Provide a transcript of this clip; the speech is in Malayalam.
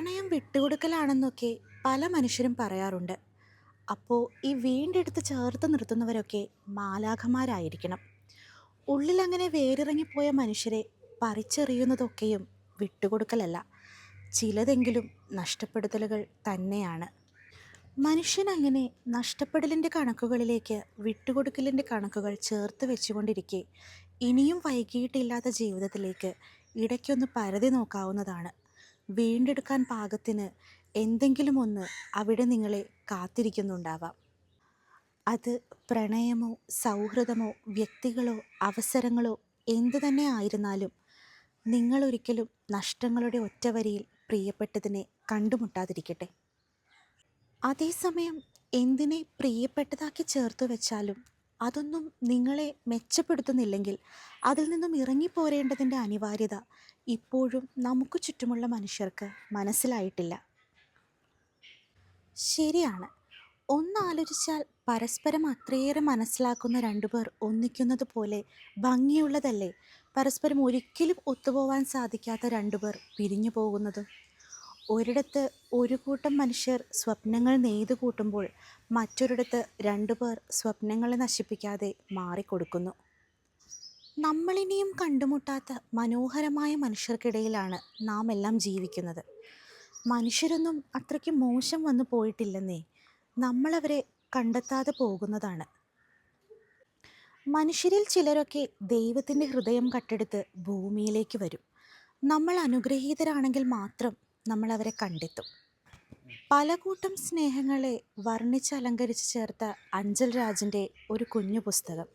പ്രണയം വിട്ടുകൊടുക്കലാണെന്നൊക്കെ പല മനുഷ്യരും പറയാറുണ്ട്. അപ്പോൾ ഈ വീണ്ടെടുത്ത് ചേർത്ത് നിർത്തുന്നവരൊക്കെ മാലാഖമാരായിരിക്കണം. ഉള്ളിലങ്ങനെ വേരിറങ്ങിപ്പോയ മനുഷ്യരെ പറിച്ചെറിയുന്നതൊക്കെയും വിട്ടുകൊടുക്കലല്ല ചിലതെങ്കിലും നഷ്ടപ്പെടുത്തലുകൾ തന്നെയാണ്. മനുഷ്യനങ്ങനെ നഷ്ടപ്പെടലിന്റെ കണക്കുകളിലേക്ക് വിട്ടുകൊടുക്കലിന്റെ കണക്കുകൾ ചേർത്ത് വെച്ചുകൊണ്ടിരിക്കെ ഇനിയും വൈകിയിട്ടില്ലാത്ത ജീവിതത്തിലേക്ക് ഇടയ്ക്കൊന്ന് പരതി നോക്കാവുന്നതാണ്. വീണ്ടെടുക്കാൻ പാകത്തിന് എന്തെങ്കിലും ഒന്ന് അവിടെ നിങ്ങളെ കാത്തിരിക്കുന്നുണ്ടാവാം. അത് പ്രണയമോ സൗഹൃദമോ വ്യക്തികളോ അവസരങ്ങളോ എന്തു തന്നെ ആയിരുന്നാലും നിങ്ങളൊരിക്കലും നഷ്ടങ്ങളുടെ ഒറ്റവരിയിൽ പ്രിയപ്പെട്ടതിനെ കണ്ടുമുട്ടാതിരിക്കട്ടെ. അതേസമയം എന്തിനെ പ്രിയപ്പെട്ടതാക്കി ചേർത്ത് വെച്ചാലും അതൊന്നും നിങ്ങളെ മെച്ചപ്പെടുത്തുന്നില്ലെങ്കിൽ അതിൽ നിന്നും ഇറങ്ങിപ്പോരേണ്ടതിന്റെ അനിവാര്യത ഇപ്പോഴും നമുക്ക് ചുറ്റുമുള്ള മനുഷ്യർക്ക് മനസ്സിലായിട്ടില്ല. ശരിയാണ്. ഒന്നാലോചിച്ചാൽ പരസ്പരം അത്രയേറെ മനസ്സിലാക്കുന്ന രണ്ടുപേർ ഒന്നിക്കുന്നത് പോലെ ഭംഗിയുള്ളതല്ലേ? പരസ്പരം ഒരിക്കലും ഒത്തുപോവാൻ സാധിക്കാത്ത രണ്ടുപേർ പിരിഞ്ഞു പോകുന്നതും. ഒരിടത്ത് ഒരു കൂട്ടം മനുഷ്യർ സ്വപ്നങ്ങൾ നെയ്തു കൂട്ടുമ്പോൾ മറ്റൊരിടത്ത് രണ്ടു പേർ സ്വപ്നങ്ങളെ നശിപ്പിക്കാതെ മാറിക്കൊടുക്കുന്നു. നമ്മളിനിയും കണ്ടുമുട്ടാത്ത മനോഹരമായ മനുഷ്യർക്കിടയിലാണ് നാം എല്ലാം ജീവിക്കുന്നത്. മനുഷ്യരൊന്നും അത്രയ്ക്ക് മോശം വന്നു പോയിട്ടില്ലെന്നേ നമ്മളവരെ കണ്ടെത്താതെ പോകുന്നതാണ്. മനുഷ്യരിൽ ചിലരൊക്കെ ദൈവത്തിന്റെ ഹൃദയം കട്ടെടുത്ത് ഭൂമിയിലേക്ക് വരും. നമ്മൾ അനുഗ്രഹീതരാണെങ്കിൽ മാത്രം നമ്മൾ അവരെ കണ്ടെത്തും. പല കൂട്ടം സ്നേഹങ്ങളെ വർണിച്ച് അലങ്കരിച്ച് ചേർത്ത അഞ്ചൽ രാജിന്റെ ഒരു കുഞ്ഞു പുസ്തകം.